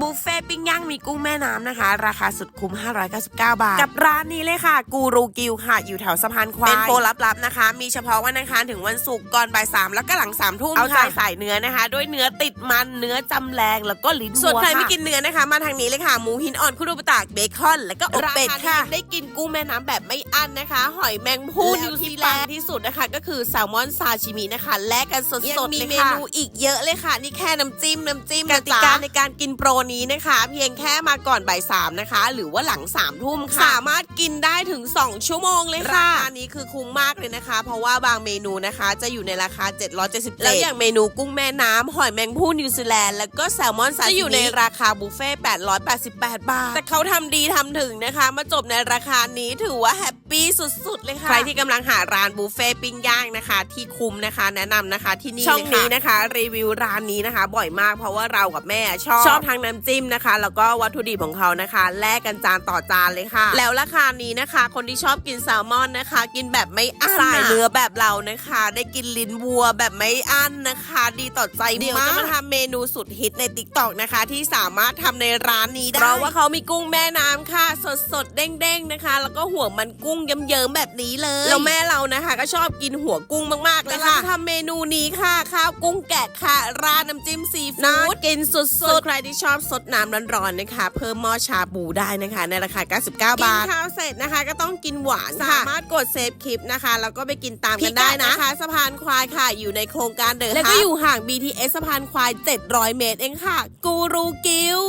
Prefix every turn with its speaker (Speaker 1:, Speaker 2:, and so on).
Speaker 1: บุฟเฟ่ต์ปิ้งย่างมีกุ้งแม่น้ำนะคะ ราคาสุดคุ้ม 599 บาท กับร้านนี้เลยค่ะ กูรูกิวค่ะ อยู่แถวสะพานควาย เป็นโปรลับๆนะคะ มีเฉพาะวันอังคารถึงวันศุกร์ก่อนบ่ายสามแล้วก็หลังสามทุ่มเอาใจใส่เนื้อนะคะ ด้วยเนื้อติดมันเนื้อจำแรงแล้วก็ลิ้นวัวส่วนใครไม่กินเนื้อนะคะ มาทางนี้เลยค่ะหมูหินอ่อนคุโรบุตากเบคอน แล้วก็อบเป็ดค่ะได้กินกุ้งแม่น้ำแบบไม่อั้นนะคะ หอยแมงภู่นิวซีแลนด์ที่สุดนะคะ ก็คือแซลมอนซาชิมินะคะแลกกันสดๆ
Speaker 2: ยังมี
Speaker 1: เลยค่ะ
Speaker 2: เมนู
Speaker 1: อีกเยอะเลยค่ะนี่แค่น้ำจิ้มน้ำจิ้ม
Speaker 2: ก
Speaker 1: ก
Speaker 2: ติ
Speaker 1: ติ
Speaker 2: กา
Speaker 1: กาในการกินโปรนี้นะคะ เพียงแค่มาก่อนบ่ายสามนะคะ หรือว่าหลังสามทุ่มค่ะ สามารถกินได้ถึง 2 ชั่วโมงเลยค่ะราคานี้คือคุ้มมากเลยนะคะ เพราะว่าบางเมนูนะคะจะอยู่ในราคา 777แล้วอย่างเมนูกุ้งแม่น้ำหอยแมงภู่นิวซีแลนด์แล้วก็แซลมอนซาชิมิจะอยู่ในราคาบุฟเฟ่ต์888 บาท แต่เขาทำดีทำถึงนะคะ มาจบในราคานี้ถือว่าแฮปปี้สุดๆเลยค่ะ ใครที่กำลังหาร้านบุฟเฟ่ต์ปิ้งย่างนะคะ ที่คุ้มนะคะ แนะนำนะคะที่นี่ช่องนี้นะคะ รีวิวร้านนี้นะคะ บ่อยมากเพราะว่าเรากับแม่ชอบชอบทั้งน้ำจิ้มนะคะ แล้วก็วัตถุดิบของเขานะคะ แลกกันจานต่อจานเลยค่ะ แล้วราคานี้นะคะ คนที่ชอบกินแซลมอนนะคะ กินแบบไม่อั้นสายเนื้อแบบเรานะคะ ได้กินลิ้นวัวแบบไม่อั้นนะคะ ดีต่อใจมากเดี๋ยวจะมาทำเมนูสุดฮิตในติ๊กต็อกนะคะ ที่สามารถทำในร้านนี้ได้เพราะว่าเขามีกุ้งแม่น้ำค่ะ สดสดๆเด้งๆนะคะ แล้วก็หัวมันกุ้งเยิ้มๆแบบนี้เลยแล้วแม่เรานะคะ ก็ชอบกินหัวกุ้งมากๆเลยค่ะทำเมนูนี้ค่ะข้าวกุ้งแกะค่ะราดน้ำจิ้มซีฟู้ดน่ากินสุดๆใครที่ชอบสดน้ำร้อนๆนะคะ เพิ่มหม้อชาบูได้นะคะ ในราคา 99 บาท กินข้าวเสร็จนะคะ ก็ต้องกินหวานค่ะสามารถกดเซฟคลิปนะคะแล้วก็ไปกินตามกันได้นะคะสะพานควายค่ะอยู่ในโครงการเดอะแล้วก็อยู่ห่าง BTS สะพานควาย 700 เมตรเองค่ะ กูรูกิว